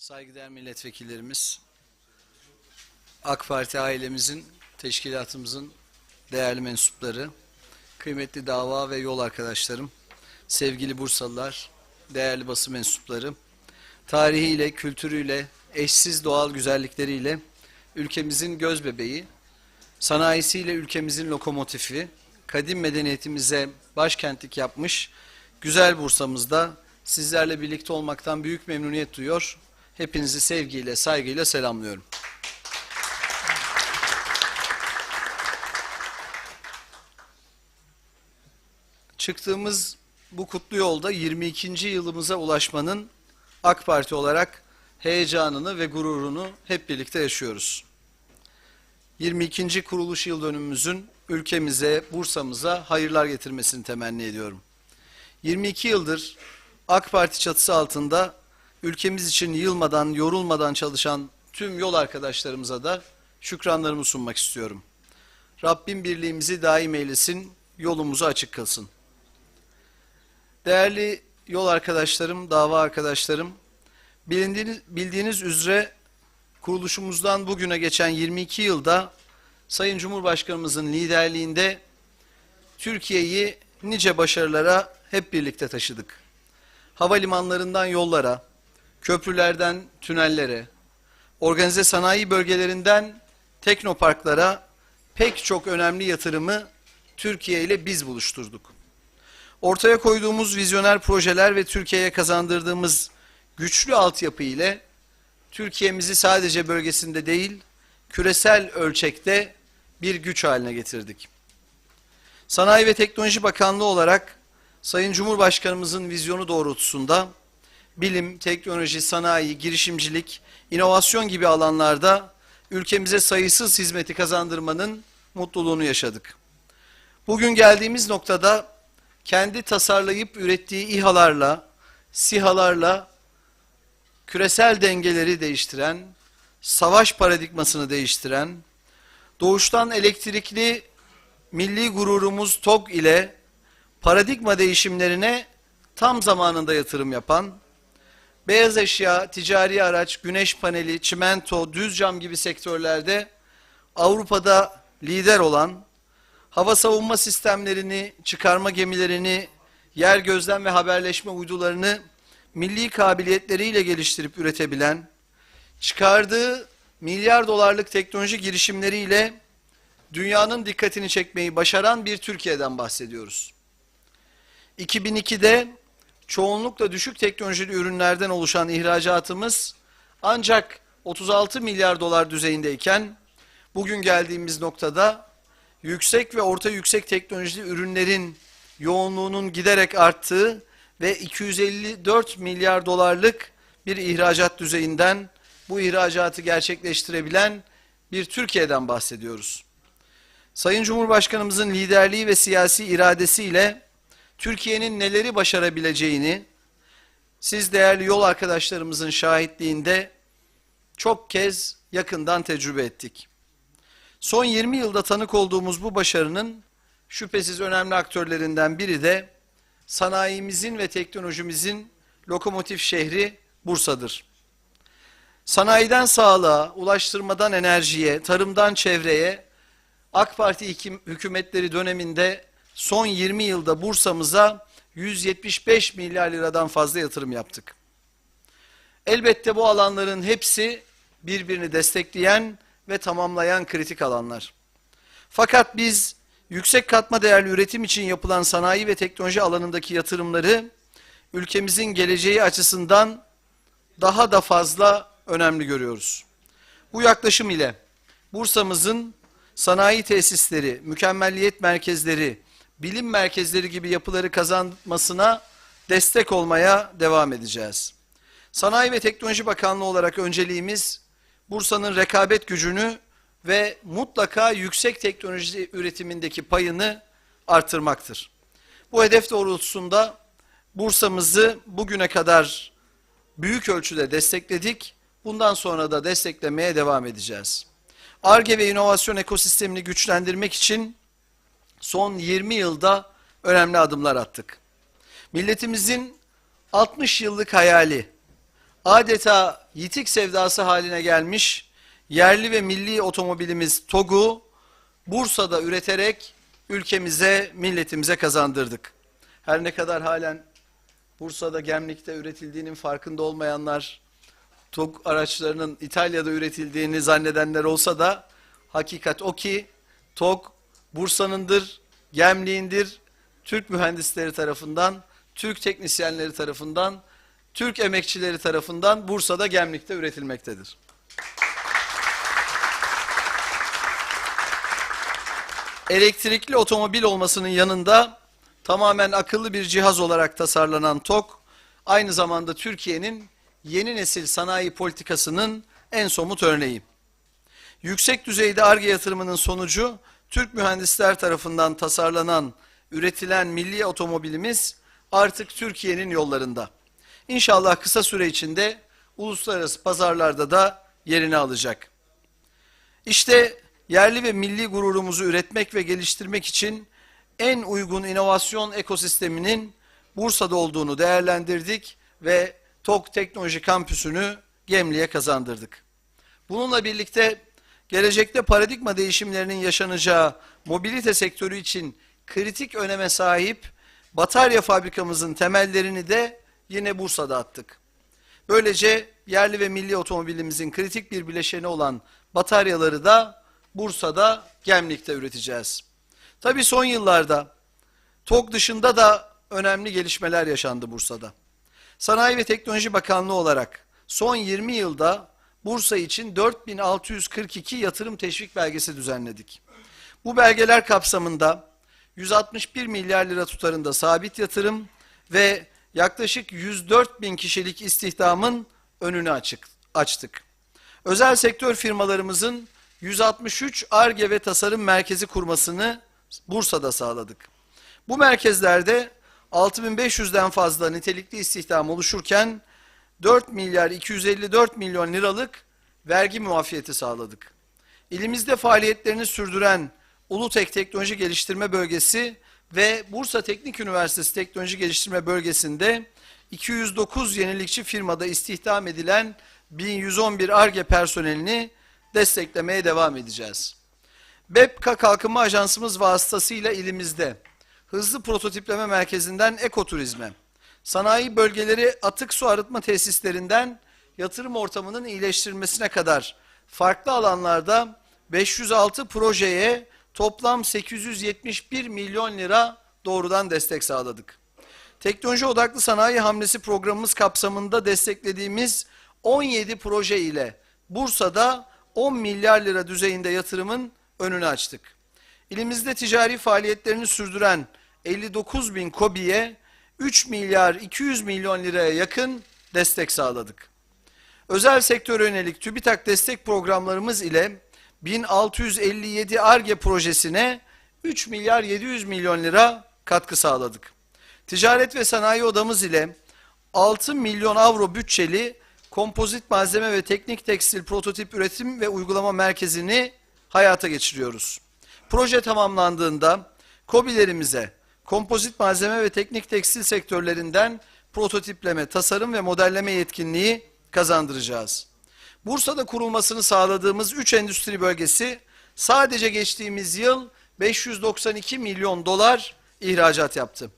Saygıdeğer milletvekillerimiz, AK Parti ailemizin, teşkilatımızın değerli mensupları, kıymetli dava ve yol arkadaşlarım, sevgili Bursalılar, değerli basın mensupları, tarihiyle, kültürüyle, eşsiz doğal güzellikleriyle ülkemizin göz bebeği, sanayisiyle ülkemizin lokomotifi, kadim medeniyetimize başkentlik yapmış güzel Bursa'mızda sizlerle birlikte olmaktan büyük memnuniyet duyuyor. Hepinizi sevgiyle, saygıyla selamlıyorum. Çıktığımız bu kutlu yolda 22. yılımıza ulaşmanın AK Parti olarak heyecanını ve gururunu hep birlikte yaşıyoruz. 22. kuruluş yıl dönümümüzün ülkemize, Bursa'mıza hayırlar getirmesini temenni ediyorum. 22 yıldır AK Parti çatısı altında ülkemiz için yılmadan, yorulmadan çalışan tüm yol arkadaşlarımıza da şükranlarımı sunmak istiyorum. Rabbim birliğimizi daim eylesin, yolumuzu açık kılsın. Değerli yol arkadaşlarım, dava arkadaşlarım, bilindiğiniz, bildiğiniz üzere kuruluşumuzdan bugüne geçen 22 yılda Sayın Cumhurbaşkanımızın liderliğinde Türkiye'yi nice başarılara hep birlikte taşıdık. Havalimanlarından yollara, köprülerden tünellere, organize sanayi bölgelerinden teknoparklara pek çok önemli yatırımı Türkiye ile biz buluşturduk. Ortaya koyduğumuz vizyoner projeler ve Türkiye'ye kazandırdığımız güçlü altyapı ile Türkiye'mizi sadece bölgesinde değil, küresel ölçekte bir güç haline getirdik. Sanayi ve Teknoloji Bakanlığı olarak Sayın Cumhurbaşkanımızın vizyonu doğrultusunda bilim, teknoloji, sanayi, girişimcilik, inovasyon gibi alanlarda ülkemize sayısız hizmeti kazandırmanın mutluluğunu yaşadık. Bugün geldiğimiz noktada kendi tasarlayıp ürettiği İHA'larla, SİHA'larla küresel dengeleri değiştiren, savaş paradigmasını değiştiren, doğuştan elektrikli milli gururumuz TOG ile paradigma değişimlerine tam zamanında yatırım yapan, beyaz eşya, ticari araç, güneş paneli, çimento, düz cam gibi sektörlerde Avrupa'da lider olan, hava savunma sistemlerini, çıkarma gemilerini, yer gözlem ve haberleşme uydularını milli kabiliyetleriyle geliştirip üretebilen, çıkardığı milyar dolarlık teknoloji girişimleriyle dünyanın dikkatini çekmeyi başaran bir Türkiye'den bahsediyoruz. 2002'de çoğunlukla düşük teknolojili ürünlerden oluşan ihracatımız ancak 36 milyar dolar düzeyindeyken bugün geldiğimiz noktada yüksek ve orta yüksek teknolojili ürünlerin yoğunluğunun giderek arttığı ve 254 milyar dolarlık bir ihracat düzeyinden bu ihracatı gerçekleştirebilen bir Türkiye'den bahsediyoruz. Sayın Cumhurbaşkanımızın liderliği ve siyasi iradesiyle Türkiye'nin neleri başarabileceğini siz değerli yol arkadaşlarımızın şahitliğinde çok kez yakından tecrübe ettik. Son 20 yılda tanık olduğumuz bu başarının şüphesiz önemli aktörlerinden biri de sanayimizin ve teknolojimizin lokomotif şehri Bursa'dır. Sanayiden sağlığa, ulaştırmadan enerjiye, tarımdan çevreye AK Parti hükümetleri döneminde son 20 yılda Bursa'mıza 175 milyar liradan fazla yatırım yaptık. Elbette bu alanların hepsi birbirini destekleyen ve tamamlayan kritik alanlar. Fakat biz yüksek katma değerli üretim için yapılan sanayi ve teknoloji alanındaki yatırımları ülkemizin geleceği açısından daha da fazla önemli görüyoruz. Bu yaklaşım ile Bursa'mızın sanayi tesisleri, mükemmelliyet merkezleri, bilim merkezleri gibi yapıları kazanmasına destek olmaya devam edeceğiz. Sanayi ve Teknoloji Bakanlığı olarak önceliğimiz Bursa'nın rekabet gücünü ve mutlaka yüksek teknoloji üretimindeki payını artırmaktır. Bu hedef doğrultusunda Bursa'mızı bugüne kadar büyük ölçüde destekledik. Bundan sonra da desteklemeye devam edeceğiz. ARGE ve inovasyon ekosistemini güçlendirmek için son 20 yılda önemli adımlar attık. Milletimizin 60 yıllık hayali adeta yitik sevdası haline gelmiş yerli ve milli otomobilimiz TOG'u Bursa'da üreterek ülkemize, milletimize kazandırdık. Her ne kadar halen Bursa'da Gemlik'te üretildiğinin farkında olmayanlar, TOG araçlarının İtalya'da üretildiğini zannedenler olsa da hakikat o ki TOG Bursa'nındır, Gemlik'indir, Türk mühendisleri tarafından, Türk teknisyenleri tarafından, Türk emekçileri tarafından Bursa'da Gemlik'te üretilmektedir. Elektrikli otomobil olmasının yanında tamamen akıllı bir cihaz olarak tasarlanan TOG, aynı zamanda Türkiye'nin yeni nesil sanayi politikasının en somut örneği. Yüksek düzeyde ARGE yatırımının sonucu Türk mühendisler tarafından tasarlanan, üretilen milli otomobilimiz artık Türkiye'nin yollarında. İnşallah kısa süre içinde uluslararası pazarlarda da yerini alacak. İşte yerli ve milli gururumuzu üretmek ve geliştirmek için en uygun inovasyon ekosisteminin Bursa'da olduğunu değerlendirdik ve TOK Teknoloji Kampüsü'nü Gemli'ye kazandırdık. Bununla birlikte gelecekte paradigma değişimlerinin yaşanacağı mobilite sektörü için kritik öneme sahip batarya fabrikamızın temellerini de yine Bursa'da attık. Böylece yerli ve milli otomobilimizin kritik bir bileşeni olan bataryaları da Bursa'da, Gemlik'te üreteceğiz. Tabii son yıllarda TOG dışında da önemli gelişmeler yaşandı Bursa'da. Sanayi ve Teknoloji Bakanlığı olarak son 20 yılda Bursa için 4642 yatırım teşvik belgesi düzenledik. Bu belgeler kapsamında 161 milyar lira tutarında sabit yatırım ve yaklaşık 104 bin kişilik istihdamın önünü açık, açtık. Özel sektör firmalarımızın 163 ARGE ve tasarım merkezi kurmasını Bursa'da sağladık. Bu merkezlerde 6500'den fazla nitelikli istihdam oluşurken 4 milyar 254 milyon liralık vergi muafiyeti sağladık. İlimizde faaliyetlerini sürdüren Ulutek Teknoloji Geliştirme Bölgesi ve Bursa Teknik Üniversitesi Teknoloji Geliştirme Bölgesi'nde 209 yenilikçi firmada istihdam edilen 1111 ARGE personelini desteklemeye devam edeceğiz. BEPKA Kalkınma Ajansımız vasıtasıyla ilimizde hızlı prototipleme merkezinden ekoturizme, sanayi bölgeleri atık su arıtma tesislerinden yatırım ortamının iyileştirilmesine kadar farklı alanlarda 506 projeye toplam 871 milyon lira doğrudan destek sağladık. Teknoloji odaklı sanayi hamlesi programımız kapsamında desteklediğimiz 17 proje ile Bursa'da 10 milyar lira düzeyinde yatırımın önünü açtık. İlimizde ticari faaliyetlerini sürdüren 59 bin KOBİ'ye 3 milyar 200 milyon liraya yakın destek sağladık. Özel sektöre yönelik TÜBİTAK destek programlarımız ile 1657 ARGE projesine 3 milyar 700 milyon lira katkı sağladık. Ticaret ve sanayi odamız ile 6 milyon avro bütçeli kompozit malzeme ve teknik tekstil prototip üretim ve uygulama merkezini hayata geçiriyoruz. Proje tamamlandığında KOBİ'lerimize kompozit malzeme ve teknik tekstil sektörlerinden prototipleme, tasarım ve modelleme yetkinliği kazandıracağız. Bursa'da kurulmasını sağladığımız 3 endüstri bölgesi sadece geçtiğimiz yıl 592 milyon dolar ihracat yaptı.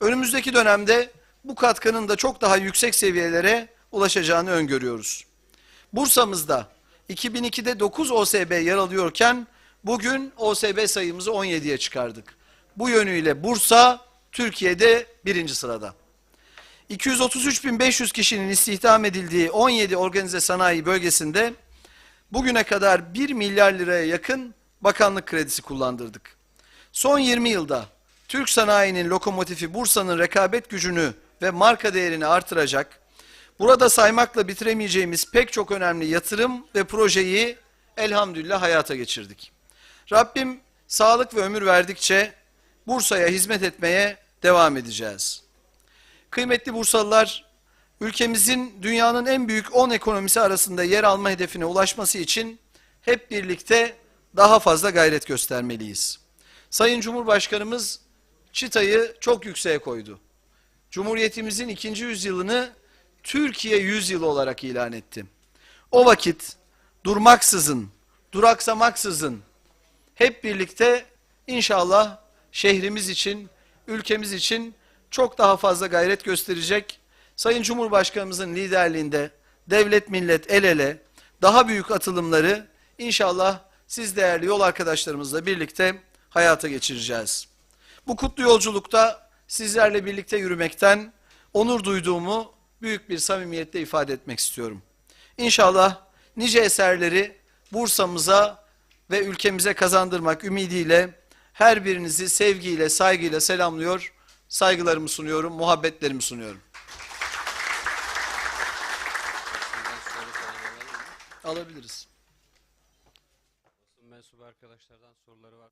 Önümüzdeki dönemde bu katkının da çok daha yüksek seviyelere ulaşacağını öngörüyoruz. Bursa'mızda 2002'de 9 OSB yer alıyorken bugün OSB sayımızı 17'ye çıkardık. Bu yönüyle Bursa Türkiye'de birinci sırada. 233.500 kişinin istihdam edildiği 17 organize sanayi bölgesinde bugüne kadar 1 milyar liraya yakın bakanlık kredisi kullandırdık. Son 20 yılda Türk sanayinin lokomotifi Bursa'nın rekabet gücünü ve marka değerini artıracak, burada saymakla bitiremeyeceğimiz pek çok önemli yatırım ve projeyi elhamdülillah hayata geçirdik. Rabbim sağlık ve ömür verdikçe Bursa'ya hizmet etmeye devam edeceğiz. Kıymetli Bursalılar, ülkemizin dünyanın en büyük 10 ekonomisi arasında yer alma hedefine ulaşması için hep birlikte daha fazla gayret göstermeliyiz. Sayın Cumhurbaşkanımız çıtayı çok yükseğe koydu. Cumhuriyetimizin ikinci yüzyılını Türkiye Yüzyılı olarak ilan etti. O vakit durmaksızın, duraksamaksızın hep birlikte inşallah şehrimiz için, ülkemiz için çok daha fazla gayret gösterecek. Sayın Cumhurbaşkanımızın liderliğinde devlet millet el ele daha büyük atılımları inşallah siz değerli yol arkadaşlarımızla birlikte hayata geçireceğiz. Bu kutlu yolculukta sizlerle birlikte yürümekten onur duyduğumu büyük bir samimiyetle ifade etmek istiyorum. İnşallah nice eserleri Bursa'mıza ve ülkemize kazandırmak ümidiyle her birinizi sevgiyle, saygıyla selamlıyor, saygılarımı sunuyorum, muhabbetlerimi sunuyorum. Alabiliriz. Mensubu arkadaşlardan soruları var.